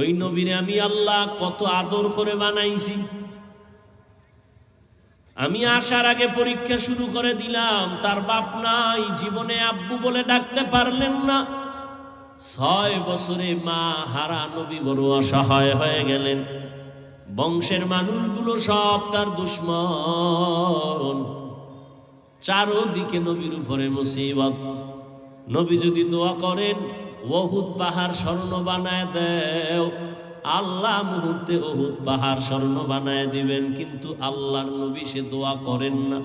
ওই নবীরে আমি আল্লাহ কত আদর করে বানাইছি। আমি আসার আগে পরীক্ষা শুরু করে দিলাম, তার বাপ নাই, জীবনে আব্বু বলে ডাকতে পারলেন না। ছয় বছরে মা হারা নবী বড় অসহায় হয়ে গেলেন। বংশের মানুষগুলো সব তার দুশ্মন। চারোদিকে নবীর উপরে মুসিবত। নবী যদি দোয়া করেন ওহুদ পাহাড় স্বর্ণ বানায় দেও। আল্লাহ মুহূর্তে ওহুদ পাহাড় স্বর্ণ বানায় দিবেন, কিন্তু আল্লাহর নবী সে দোয়া করেন না।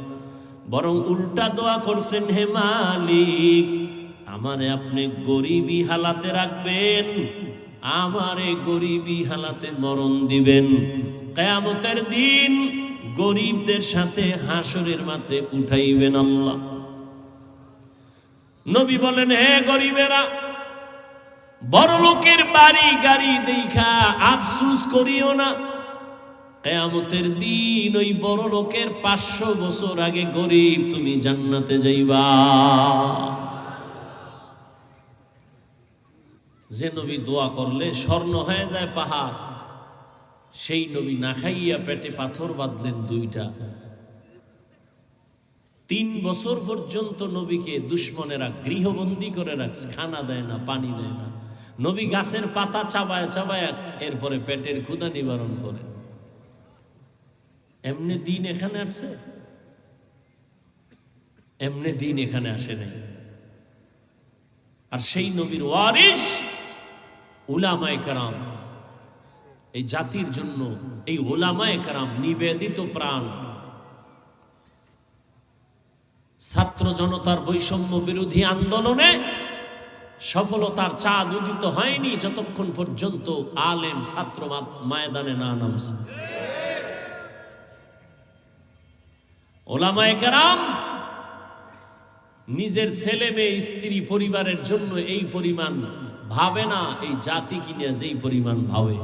বরং উল্টা দোয়া করছেন, হে মালিক, আমারে আপনি গরিবী হালাতে রাখবেন, আমারে গরিবী হালাতে মরণ দিবেন। কেয়ামতের দিন গরিবদের সাথে হাসরের মাত্রে উঠাইবেন আল্লাহ। নবী বলেন, হে গরিবেরা বড় লোকের বাড়ি গাড়ি দেখা আফসুস করিও না। কেয়ামতের দিন ওই বড় লোকের পাঁচশো বছর আগে গরিব তুমি জান্নাতে যাইবা। যে নবী দোয়া করলে স্বর্ণ হয়ে যায় পাহাড়, সেই নবী না খাইয়া পেটে পাথর বাঁধলেন দুইটা। তিন বছর পর্যন্ত নবীকে দুশ্মনেরা গৃহবন্দী করে রাখছে, খানা দেয় না, পানি দেয় না। নবী গাছের পাতা চাবায় চাবায় এরপরে পেটের ক্ষুদা নিবারণ করে। এমনি দিন এখানে আসছে? এমনি দিন এখানে আসে নাই। আর সেই নবীর ওয়ারিস উলামায়ে কারাম, এই জাতির জন্য এই ওলামায়ে কারাম নিবেদিত প্রাণ। ছাত্র জনতার বৈষম্য বিরোধী আন্দোলনে সফলতার চাঁদ উদিত হয়নি যতক্ষণ পর্যন্ত আলেম ছাত্র ময়দানে না নামছে। ওলামায় কেরাম, নিজের ছেলে মেয়ে, স্ত্রী পরিবারের জন্য এই পরিমাণ ভাবে না, এই জাতি কিনে যেই পরিমাণ ভাবে।